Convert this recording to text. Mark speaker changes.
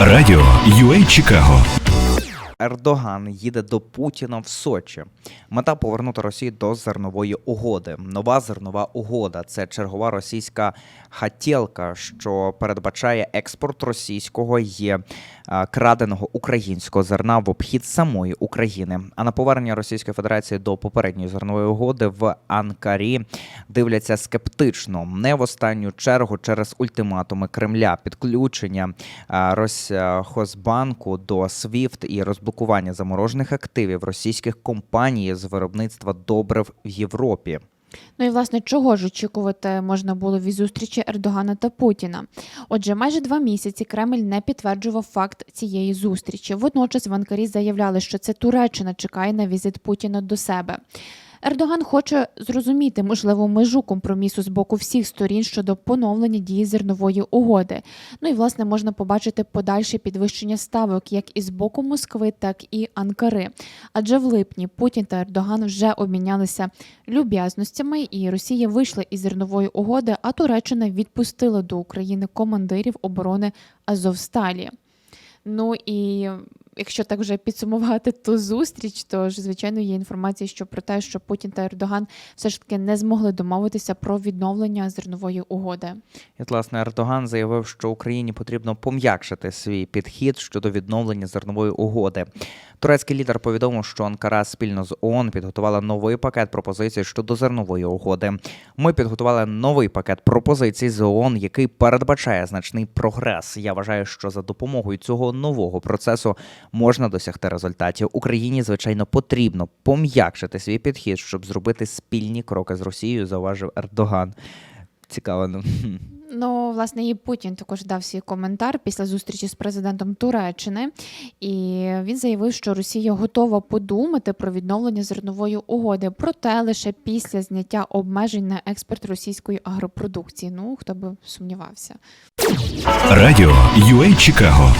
Speaker 1: Радіо UA Чикаго
Speaker 2: Ердоган їде до Путіна в Сочі. Мета повернути Росію до зернової угоди. Нова зернова угода це чергова російська хатєлка, що передбачає експорт російського є краденого українського зерна в обхід самої України. А на повернення Російської Федерації до попередньої зернової угоди в Анкарі дивляться скептично, не в останню чергу через ультиматуми Кремля, підключення Росхозбанку до SWIFT і розблокування заморожених активів російських компаній з виробництва добрив в Європі.
Speaker 3: Ну і власне чого ж очікувати можна було від зустрічі Ердогана та Путіна? Отже, майже два місяці Кремль не підтверджував факт цієї зустрічі. Водночас в Анкарі заявляли, що це Туреччина чекає на візит Путіна до себе. Ердоган хоче зрозуміти можливу межу компромісу з боку всіх сторін щодо поновлення дії зернової угоди. Ну і власне можна побачити подальше підвищення ставок як із боку Москви, так і Анкари. Адже в липні Путін та Ердоган вже обмінялися люб'язностями, і Росія вийшла із зернової угоди, а Туреччина відпустила до України командирів оборони Азовсталі. Ну і якщо так вже підсумувати ту зустріч, то ж звичайно є інформація, що про те, що Путін та Ердоган все ж таки не змогли домовитися про відновлення зернової угоди.
Speaker 2: І, власне, Ердоган заявив, що Україні потрібно пом'якшити свій підхід щодо відновлення зернової угоди. Турецький лідер повідомив, що Анкара спільно з ООН підготувала новий пакет пропозицій щодо зернової угоди. Ми підготували новий пакет пропозицій з ООН, який передбачає значний прогрес. Я вважаю, що за допомогою цього нового процесу можна досягти результатів. Україні, звичайно, потрібно пом'якшити свій підхід, щоб зробити спільні кроки з Росією, зауважив Ердоган. Цікаво. ну.
Speaker 3: Ну, власне, і Путін також дав свій коментар після зустрічі з президентом Туреччини, і він заявив, що Росія готова подумати про відновлення зернової угоди, проте лише після зняття обмежень на експорт російської агропродукції. Ну хто би сумнівався.
Speaker 1: Радіо UA Чикаго